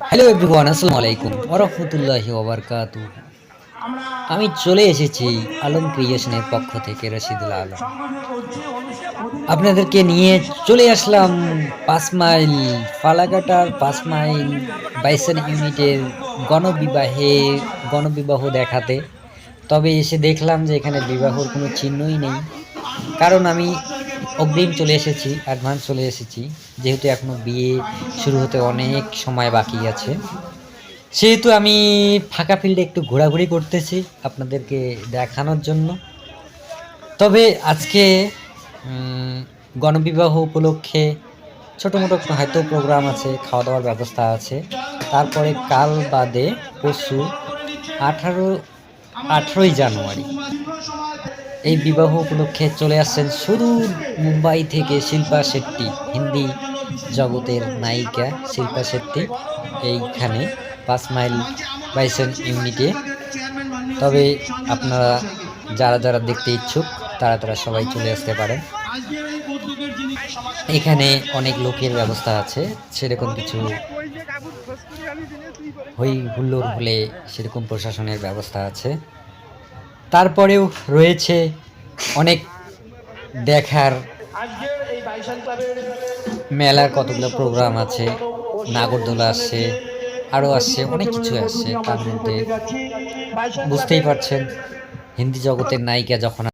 Hello everyone আসসালামু আলাইকুম ওরহমতুল্লাহি ওবরকাত আমি চলে এসেছি আলম ক্রিয়েশনের পক্ষ থেকে, রশিদুল আলম। আপনাদেরকে নিয়ে চলে আসলাম পাঁচ মাইল ফালাকাটার, পাঁচ মাইল বাইসন ইউনিটের গণবিবাহে, গণবিবাহ দেখাতে। তবে এসে দেখলাম যে এখানে বিবাহর কোনো চিহ্নই নেই। কারণ আমি অগ্রিম চলে এসেছি অ্যাডভান্স চলে এসেছি। যেহেতু এখনও বিয়ে শুরু হতে অনেক সময় বাকি আছে। সেহেতু আমি ফাঁকা ফিল্ডে একটু ঘোরাঘুরি করতেছি আপনাদেরকে দেখানোর জন্য। তবে আজকে গণবিবাহ উপলক্ষে ছোটো মোটো হয়তো প্রোগ্রাম আছে খাওয়া দাওয়ার ব্যবস্থা আছে। তারপরে কাল বাদে পরশু আঠারো আঠারোই জানুয়ারি। এই বিবাহ উপলক্ষে চলে আসছেন সুদূর মুম্বাই থেকে শিল্পা শেট্টি, হিন্দি জগতের নায়িকা শিল্পা শেট্টি। এইখানে পাঁচ মাইল বাইসন ইউনিটে। তবে আপনারা যারা যারা দেখতে ইচ্ছুক, তারা তারা সবাই চলে আসতে পারেন। এখানে অনেক লোকের ব্যবস্থা আছে। সেরকম কিছু হই হুল্লোড় হলে সেরকম প্রশাসনের ব্যবস্থা আছে। তারপরেও রয়েছে অনেক দেখার মেলার কতগুলো প্রোগ্রাম আছে, নাগরদোলা আসছে, আরও আসছে, অনেক কিছু আসছে। তার মধ্যে বুঝতেই পারছেন, হিন্দি জগতের নায়িকা যখন